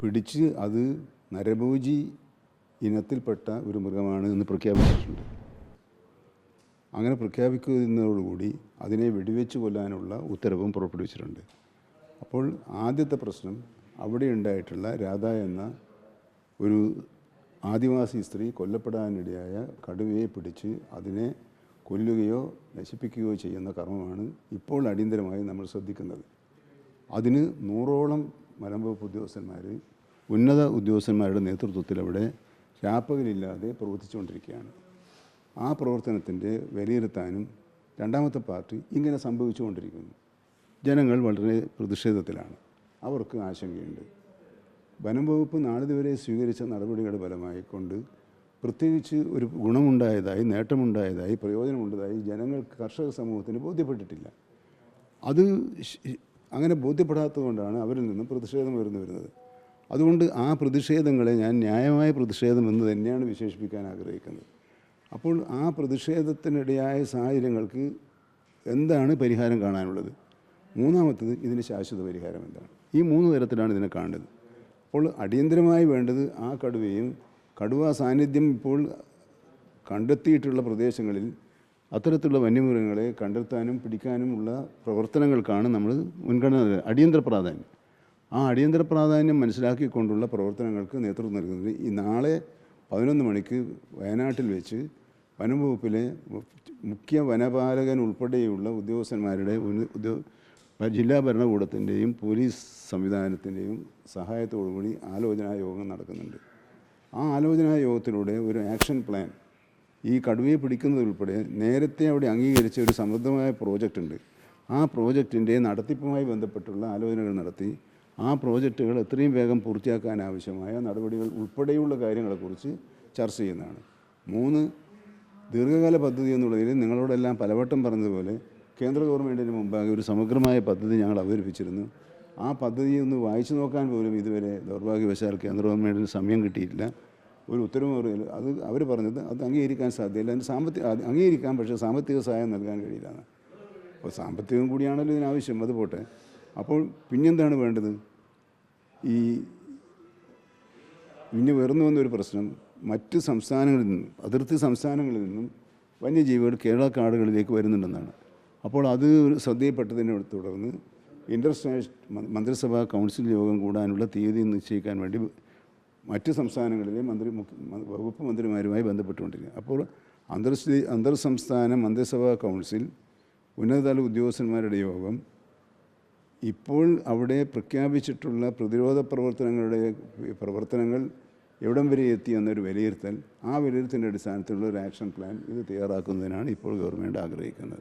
പിടിച്ച് അത് നരഭോജി ഇനത്തിൽപ്പെട്ട ഒരു മൃഗമാണ് എന്ന് പ്രഖ്യാപിച്ചിട്ടുണ്ട്. അങ്ങനെ പ്രഖ്യാപിക്കുന്നതോടുകൂടി അതിനെ വെടിവെച്ച് കൊല്ലാനുള്ള ഉത്തരവും പുറപ്പെടുവിച്ചിട്ടുണ്ട്. അപ്പോൾ ആദ്യത്തെ പ്രശ്നം അവിടെ ഉണ്ടായിട്ടുള്ള രാധ എന്ന ഒരു ആദിവാസി സ്ത്രീ കൊല്ലപ്പെടാനിടയായ കടുവയെ പിടിച്ച് അതിനെ കൊല്ലുകയോ നശിപ്പിക്കുകയോ ചെയ്യുന്ന കർമ്മമാണ് ഇപ്പോൾ അടിയന്തരമായി നമ്മൾ ശ്രദ്ധിക്കുന്നത്. അതിന് നൂറോളം മലമ്പവകുപ്പ് ഉദ്യോഗസ്ഥന്മാർ ഉന്നത ഉദ്യോഗസ്ഥന്മാരുടെ നേതൃത്വത്തിൽ അവിടെ രാപ്പകലില്ലാതെ പ്രവർത്തിച്ചുകൊണ്ടിരിക്കുകയാണ്. ആ പ്രവർത്തനത്തിന്റെ വിലയിരുത്താനും രണ്ടാമത്തെ പാർട്ടി ഇങ്ങനെ സംഭവിച്ചുകൊണ്ടിരിക്കുന്നു. ജനങ്ങൾ വളരെ പ്രതിഷേധത്തിലാണ്. അവർക്ക് ആശങ്കയുണ്ട്. വനം വകുപ്പ് നാളിതുവരെ സ്വീകരിച്ച നടപടികളുടെ ഫലമായി കൊണ്ട് പ്രത്യേകിച്ച് ഒരു ഗുണമുണ്ടായതായി നേട്ടമുണ്ടായതായി പ്രയോജനമുണ്ടായതായി ജനങ്ങൾക്ക് കർഷക സമൂഹത്തിന് ബോധ്യപ്പെട്ടിട്ടില്ല. അത് അങ്ങനെ ബോധ്യപ്പെടാത്തതുകൊണ്ടാണ് അവരിൽ നിന്നും പ്രതിഷേധം ഉയർന്നു വരുന്നത്. അതുകൊണ്ട് ആ പ്രതിഷേധങ്ങളെ ഞാൻ ന്യായമായ പ്രതിഷേധം എന്ന് തന്നെയാണ് വിശേഷിപ്പിക്കാൻ ആഗ്രഹിക്കുന്നത്. അപ്പോൾ ആ പ്രതിഷേധത്തിനിടയായ സാഹചര്യങ്ങൾക്ക് എന്താണ് പരിഹാരം കാണാനുള്ളത്? മൂന്നാമത്തത് ഇതിന് ശാശ്വത പരിഹാരം എന്താണ്? ഈ മൂന്ന് തരത്തിലാണ് ഇതിനെ കാണേണ്ടത്. അപ്പോൾ അടിയന്തരമായി വേണ്ടത് ആ കടുവയും കടുവ സാന്നിധ്യം ഇപ്പോൾ കണ്ടെത്തിയിട്ടുള്ള പ്രദേശങ്ങളിൽ അത്തരത്തിലുള്ള വന്യമൃഗങ്ങളെ കണ്ടെത്താനും പിടിക്കാനുമുള്ള പ്രവർത്തനങ്ങൾക്കാണ് നമ്മൾ മുൻഗണന. അടിയന്തര പ്രാധാന്യം ആ അടിയന്തര പ്രാധാന്യം മനസ്സിലാക്കിക്കൊണ്ടുള്ള പ്രവർത്തനങ്ങൾക്ക് നേതൃത്വം നൽകുന്നത് ഈ നാളെ പതിനൊന്ന് മണിക്ക് വയനാട്ടിൽ വെച്ച് വനം വകുപ്പിലെ മുഖ്യ വനപാലകൻ ഉൾപ്പെടെയുള്ള ഉദ്യോഗസ്ഥന്മാരുടെ ഉദ്യോഗ ജില്ലാ ഭരണകൂടത്തിന്റെയും പോലീസ് സംവിധാനത്തിന്റെയും സഹായത്തോടുകൂടി ആലോചനാ യോഗം നടക്കുന്നുണ്ട് ആ ആലോചനാ യോഗത്തിലൂടെ ഒരു ആക്ഷൻ പ്ലാൻ ഈ കടുവയെ പിടിക്കുന്നതുൾപ്പെടെ നേരത്തെ അവിടെ അംഗീകരിച്ച ഒരു സമൃദ്ധമായ പ്രോജക്റ്റ് ഉണ്ട്. ആ പ്രോജക്റ്റിന്റെ നടത്തിപ്പുമായി ബന്ധപ്പെട്ടുള്ള ആലോചനകൾ നടത്തി ആ പ്രോജക്റ്റുകൾ എത്രയും വേഗം പൂർത്തിയാക്കാൻ ആവശ്യമായ നടപടികൾ ഉൾപ്പെടെയുള്ള കാര്യങ്ങളെക്കുറിച്ച് ചർച്ച ചെയ്യുന്നതാണ്. മൂന്ന് ദീർഘകാല പദ്ധതി എന്നുള്ളതിൽ നിങ്ങളോടെല്ലാം പലവട്ടം പറഞ്ഞതുപോലെ കേന്ദ്ര ഗവൺമെന്റിന് മുമ്പാകെ ഒരു സമഗ്രമായ പദ്ധതി ഞങ്ങൾ അവതരിപ്പിച്ചിരുന്നു. ആ പദ്ധതി ഒന്ന് വായിച്ചു നോക്കാൻ പോലും ഇതുവരെ ദൗർഭാഗ്യവശാൽ കേന്ദ്ര ഗവൺമെന്റിന് സമയം കിട്ടിയിട്ടില്ല. ഒരു ഉത്തരവ് പറയില്ല അത് അവർ പറഞ്ഞത് അത് അംഗീകരിക്കാൻ സാധ്യതയില്ല. അതിന് സാമ്പത്തിക അംഗീകരിക്കാൻ പക്ഷേ സാമ്പത്തിക സഹായം നൽകാൻ കഴിയില്ലെന്ന്. അപ്പോൾ സാമ്പത്തികം കൂടിയാണല്ലോ ഇതിനാവശ്യം. അത് പോട്ടെ. അപ്പോൾ പിന്നെന്താണ് വേണ്ടത്? ഈ പിന്നെ ഉയർന്നു വന്നൊരു പ്രശ്നം മറ്റ് സംസ്ഥാനങ്ങളിൽ നിന്നും അതിർത്തി സംസ്ഥാനങ്ങളിൽ നിന്നും വന്യജീവികൾ കേരള കാടുകളിലേക്ക് വരുന്നുണ്ടെന്നാണ്. അപ്പോൾ അത് ശ്രദ്ധയിൽപ്പെട്ടതിനെ തുടർന്ന് ഇന്റർ മന്ത്രിസഭാ കൗൺസിൽ യോഗം കൂടാനുള്ള തീയതി നിശ്ചയിക്കാൻ വേണ്ടി മറ്റ് സംസ്ഥാനങ്ങളിലെ മന്ത്രി വകുപ്പ് മന്ത്രിമാരുമായി ബന്ധപ്പെട്ടുകൊണ്ടിരിക്കുക അപ്പോൾ അന്തർ അന്തർ സംസ്ഥാന മന്ത്രിസഭാ കൗൺസിൽ ഉന്നതതല ഉദ്യോഗസ്ഥന്മാരുടെ യോഗം ഇപ്പോൾ അവിടെ പ്രഖ്യാപിച്ചിട്ടുള്ള പ്രതിരോധ പ്രവർത്തനങ്ങളുടെ പ്രവർത്തനങ്ങൾ എവിടം വരെ എത്തി എന്നൊരു വിലയിരുത്തൽ ആ വിലയിരുത്തലിന്റെ അടിസ്ഥാനത്തിലുള്ള ഒരു ആക്ഷൻ പ്ലാൻ ഇത് തയ്യാറാക്കുന്നതിനാണ് ഇപ്പോൾ ഗവൺമെന്റ് ആഗ്രഹിക്കുന്നത്.